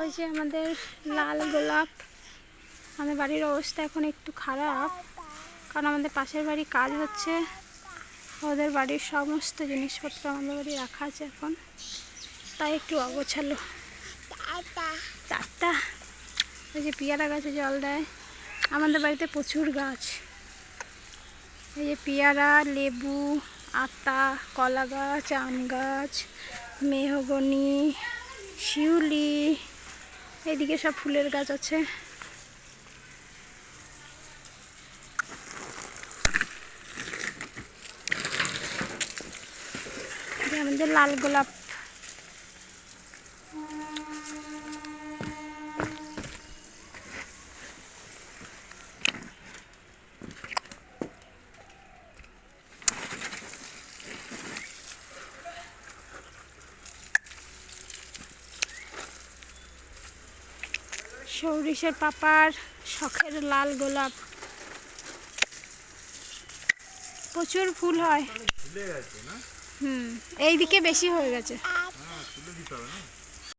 ওই যে আমাদের লাল গোলাপ। আমাদের বাড়ির অবস্থা এখন একটু খারাপ, কারণ আমাদের পাশের বাড়ি কাজ হচ্ছে। ওদের বাড়ির সমস্ত জিনিসপত্র আমাদের বাড়ি রাখা আছে এখন। তাই একটু অগোছালো। চারটা। ওই যে পেয়ারা গাছে জল দেয়। আমাদের বাড়িতে প্রচুর গাছ। এই যে পেয়ারা, লেবু, আতা, কলা গাছ, আম গাছ, মেহগনি, শিউলি এদিকে সব ফুলের গাছ আছে। আমাদের লাল গোলাপ। সৌরিষের পাপার শখের লাল গোলাপ। প্রচুর ফুল হয়। হুম এইদিকে বেশি হয়ে গেছে।